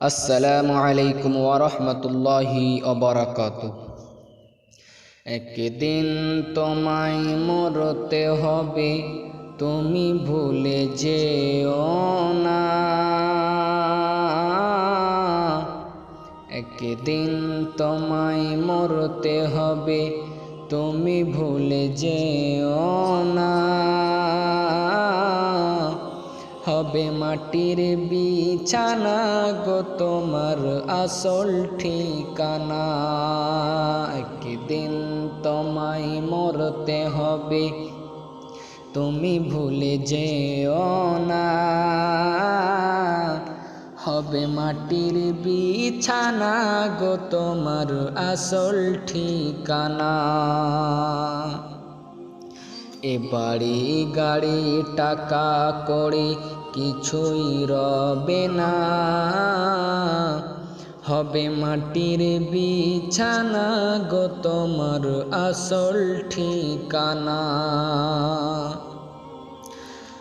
আসসালামু আলাইকুম ওরহমতুল্লাহি অবরাকাত একদিন তোমায় মরতে হবে, তুমি ভুলে যেও না। একদিন তোমায় মরতে হবে, তুমি ভুলে যেও হবে মাটির বিছানা গো তোমার আসল ঠিকানা। একদিন তোমায় মরতে হবে, তুমি ভুলে যেও না। হবে মাটির বিছানা গো তোমার আসল ঠিকানা। এ বাড়ি গাড়ি টাকা করে কিছুই রবে না। হবে মাটির বিছানা গো তোমার আসল ঠিকানা।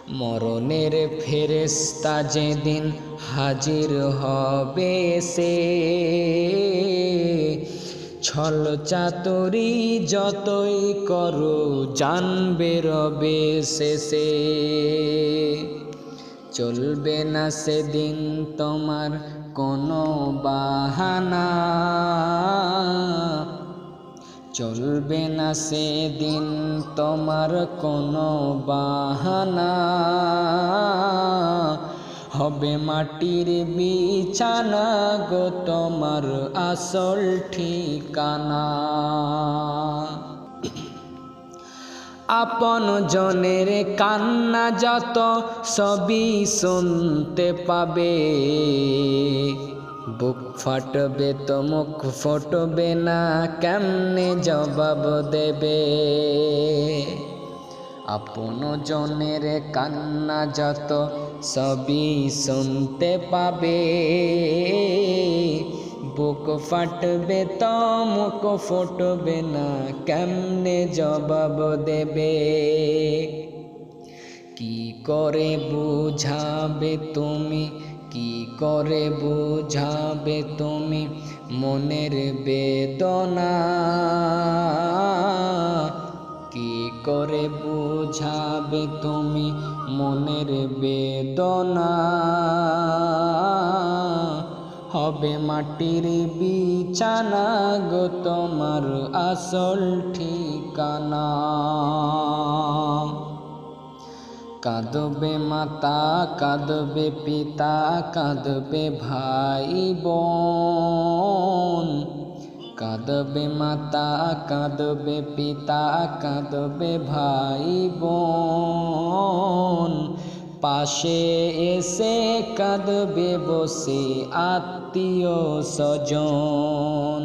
মরণের ফেরেস্তা যেদিন হাজির হবে সে। ছল চাতরি যতই করো জানবে রবে শেষে। চলবে না সেদিন তোমার কোনো বাহানা। চলবে না সেদিন তোমার কোনো বাহানা। হবে মাটির বিছানা গো তোমার আসল ঠিকানা। আপন জনের কান্না যত সবই শুনতে পাবে। বুক ফাটবে তো, মুখ ফটবে না, কেমনে জবাব দেবে? আপন জনের কান্না যত সবই শুনতে পাবে। বুক ফাটবে তো মুখ ফুটবে না, কেমনে জবাব দেবে? কি করে বুঝাবে তুমি? কি করে বুঝাবে তুমি? মনের বেদনা। কি করে বুঝাবে তুমি? মনের বেদনা। হবে মাটির বিছানা গো তোমার আসল ঠিকানা? কাঁদবে মাতা, কাঁদবে পিতা, কাঁদবে ভাই বোন কাঁদবে মাতা, কাঁদবে পিতা, কাঁদবে ভাই বোন পাশে এসে কাঁদবে বসে আত্মীয় স্বজন।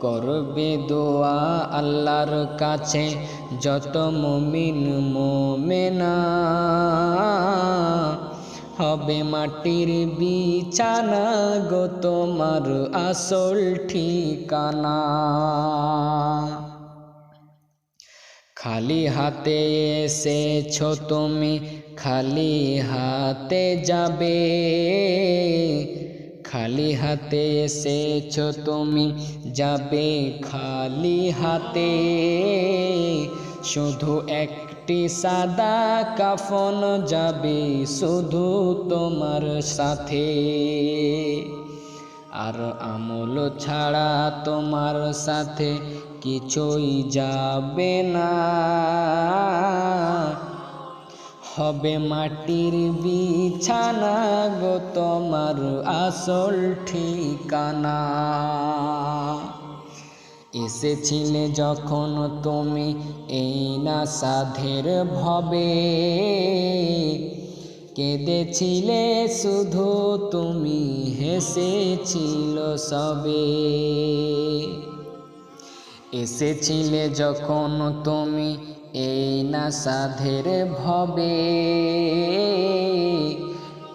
করবে দোয়া আল্লাহর কাছে, যত মমিন মোমেনা। হবে মাটির বিছানা গো তোমার আসল ঠিকানা। খালি হাতে এসেছ তুমি, খালি হাতে যাবে। খালি হাতে এসেছ তুমি, যাবে খালি হাতে। শুধু একটি সাদা কাফন যাবে, শুধু তোমার সাথে। আর আমল ছাড়া তোমার সাথে কিছুই যাবে না। হবে মাটির বিছানা গো তোমার আসল ঠিকানা। এসেছিলে যখন তুমি এই না সাধের ভবে। কেঁদেছিলে শুধু তুমি, হেসেছিল সবে। এসেছিলে যখন তুমি এই না সাধের ভবে।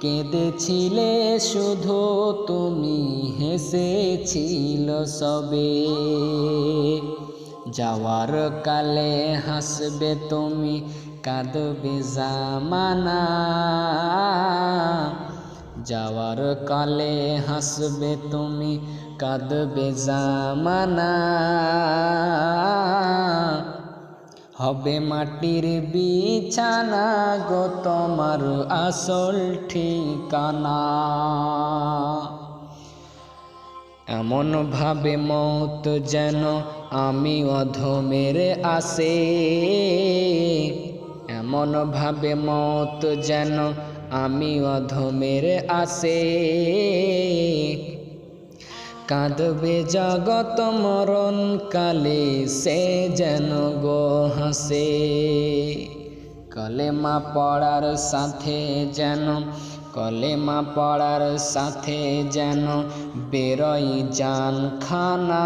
কেঁদেছিলে শুধু তুমি হেসেছিল সবে। যাওয়ার কালে হাসবে তুমি, কাঁদবে জামানা। যাওয়ার কালে হাসবে তুমি, কাঁদবে জামানা। হবে মাটির বিছানা গো তোমার আসল ঠিকানা। এমন ভাবে মত যেন আমি অধমের আসে। এমন ভাবে মত যেন আমি অধমের আসে কাঁদবে জগত মরণ কালে সে যেন গো হাসে। কলেমা পড়ার সাথে যেন, কলেমা পড়ার সাথে যেন বেরোই জান খানা